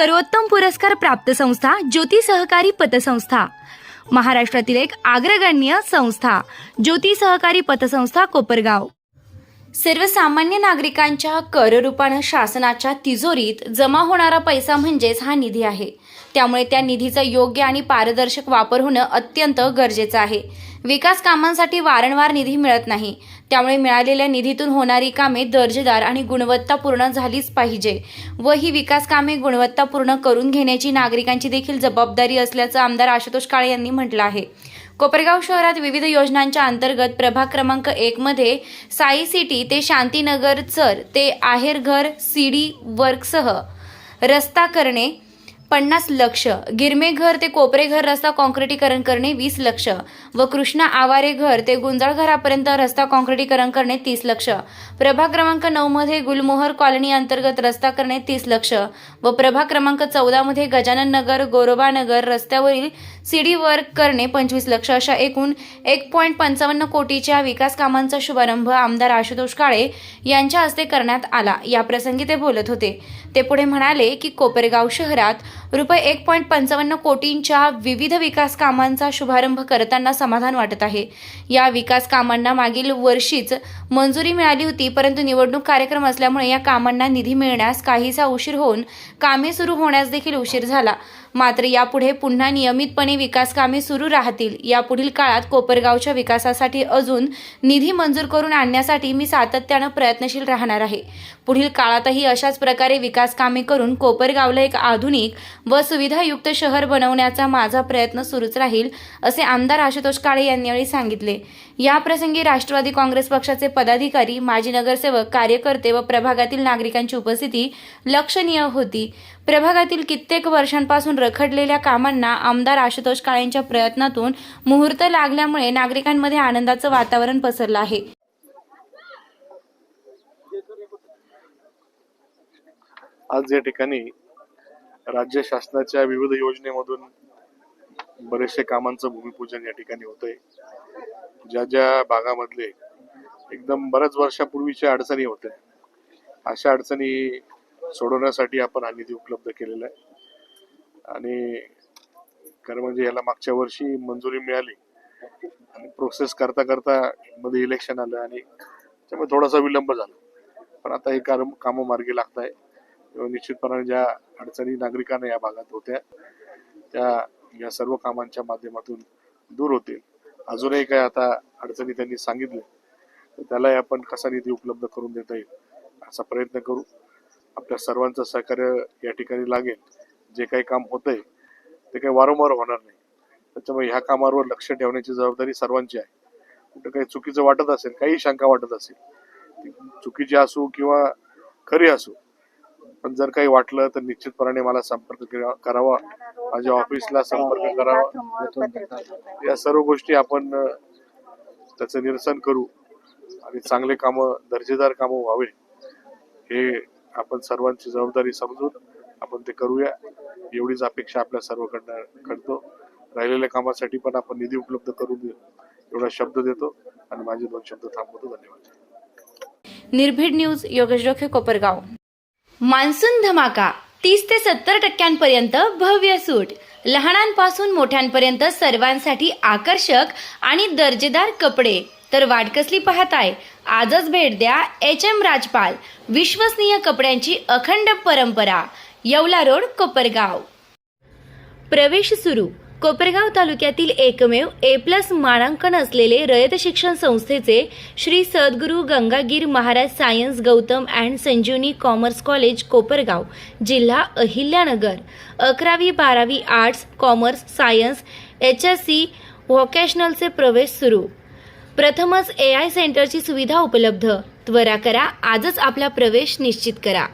सर्वोत्तम पुरस्कार प्राप्त संस्था ज्योती सहकारी पतसंस्था. महाराष्ट्रातील एक अग्रगण्य संस्था ज्योती सहकारी पतसंस्था कोपरगाव. सर्वसामान्य नागरिकांच्या कररूपानं शासनाच्या तिजोरीत जमा होणारा पैसा म्हणजेच हा निधी आहे. त्यामुळे त्या निधीचा योग्य आणि पारदर्शक वापर होणं अत्यंत गरजेचं आहे. विकास कामांसाठी वारंवार निधी मिळत नाही. त्यामुळे मिळालेल्या निधीतून होणारी कामे दर्जेदार आणि गुणवत्तापूर्ण झालीच पाहिजे. व ही विकास कामे गुणवत्तापूर्ण करून घेण्याची नागरिकांची देखील जबाबदारी असल्याचं आमदार आशुतोष काळे यांनी म्हटलं आहे. कोपरगाव शहरात विविध योजनांच्या अंतर्गत प्रभाग क्रमांक एकमध्ये साई सिटी ते शांतीनगर चर ते आहेरघर सीडी वर्कसह रस्ता करणे पन्नास लक्ष. गिरमे घर ते कोपरे घर रस्ता काँक्रिटीकरण करणे वीस लक्ष. व कृष्णा आवारे घर ते गुंजाळ घरापर्यंत रस्ता काँक्रिटीकरण करणे तीस लक्ष. प्रभाग क्रमांक नऊमध्ये गुलमोहर कॉलनी अंतर्गत रस्ता करणे तीस लक्ष. व प्रभाग क्रमांक चौदामध्ये गजानन नगर गोरोबा नगर रस्त्यावरील सीडी वर्क करणे पंचवीस लक्ष. अशा एकूण एक पॉईंट पंचावन्न कोटीच्या विकास कामांचा शुभारंभ आमदार आशुतोष काळे यांच्या हस्ते करण्यात आला. या प्रसंगी ते बोलत होते. ते पुढे म्हणाले की कोपरगाव शहरात रुपये एक पॉईंट पंचावन्न कोटींच्या विविध विकास कामांचा शुभारंभ करताना समाधान वाटत आहे. या विकास कामांना मागील वर्षीच मंजुरी मिळाली होती परंतु निवडणूक कार्यक्रम असल्यामुळे या कामांना निधी मिळण्यास काहीसा उशीर होऊन कामे सुरू होण्यास देखील उशीर झाला. मात्र यापुढे पुन्हा नियमितपणे विकास कामे सुरू राहतील. यापुढील काळात कोपरगावच्या विकासासाठी अजून निधी मंजूर करून आणण्यासाठी मी सातत्यानं प्रयत्नशील राहणार आहे. पुढील काळातही अशाच प्रकारे विकास कामे करून कोपरगावला एक आधुनिक व सुविधायुक्त शहर बनवण्याचा माझा प्रयत्न सुरूच राहील असे आमदार आशुतोष काळे यांनी यावेळी सांगितले. या प्रसंगी राष्ट्रवादी काँग्रेस पक्षाचे पदाधिकारी माजी नगरसेवक कार्यकर्ते व प्रभागातील नागरिकांची उपस्थिती लक्षणीय होती. प्रभागातील कित्येक वर्षांपासून रखडलेल्या कामांना आमदार आशुतोष काळेंच्या प्रयत्नातून मुहूर्त लागल्यामुळे नागरिकांमध्ये आनंदाचं वातावरण पसरलं आहे. आज या ठिकाणी राज्य शासनाच्या विविध योजनेमधून बरेचसे कामांचं भूमिपूजन या ठिकाणी होतंय. ज्या ज्या भागामधले एकदम बऱ्याच वर्षापूर्वीच्या अडचणी होत्या. अशा अडचणी सोडवण्यासाठी आपण हा निधी उपलब्ध केलेला आहे. आणि खरं म्हणजे याला मागच्या वर्षी मंजुरी मिळाली. आणि प्रोसेस करता करता मध्ये इलेक्शन आलं आणि त्यामुळे थोडासा विलंब झाला. पण आता हे काम कामं मार्गी लागत आहे तेव्हा निश्चितपणाने ज्या अडचणी नागरिकांना या भागात होत्या त्या या सर्व कामांच्या माध्यमातून दूर होतील. अजूनही काय आता अडचणी त्यांनी सांगितल्या. तर त्यालाही आपण कसा निधी उपलब्ध करून देता येईल असा प्रयत्न करू. आपल्या सर्वांचं सहकार्य या ठिकाणी लागेल. जे काही काम होतंय ते काही वारंवार होणार नाही. त्याच्यामुळे ह्या कामावर लक्ष ठेवण्याची जबाबदारी सर्वांची आहे. कुठं काही चुकीचं वाटत असेल काही शंका वाटत असेल चुकीची असो किंवा खरी असू पण जर काही वाटलं तर निश्चितपणाने मला संपर्क करावा. माझ्या ऑफिसला संपर्क करावा. या सर्व गोष्टी आपण त्याचं निरसन करू आणि चांगले कामं दर्जेदार कामं व्हावे हे आपण सर्वांची जबाबदारी समजून आपण ते करूया. एवढीच अपेक्षा आपल्या सर्वकडनं करतो. राहिलेल्या कामासाठी पण आपण निधी उपलब्ध करून देऊ. एवढा शब्द देतो आणि माझे दोन शब्द थांबवतो. धन्यवाद. निर्भीड न्यूज योगेश डोखे कोपरगाव. मान्सून धमाका. तीस ते सत्तर टक्क्यांपर्यंत भव्य सूट. लहानांपासून मोठ्यांपर्यंत सर्वांसाठी आकर्षक आणि दर्जेदार कपडे. तर वाट कसली पाहताय आजच भेट द्या एच एम राजपाल विश्वसनीय कपड्यांची अखंड परंपरा येवला रोड कोपरगाव. प्रवेश सुरू. कोपरगाव तालुक्यातील एकमेव ए प्लस मानांकन असलेले रयत शिक्षण संस्थेचे Shri Sadguru Gangagir Maharaj science Gautam and Sanjivani commerce college Kopargaon जिल्हा अहिल्यानगर. अकरावी बारावी arts commerce science H S C व्होकेशनलचे प्रवेश सुरू. प्रथमच ए आय सेंटरची सुविधा उपलब्ध. त्वरा करा आजच आपला प्रवेश निश्चित करा.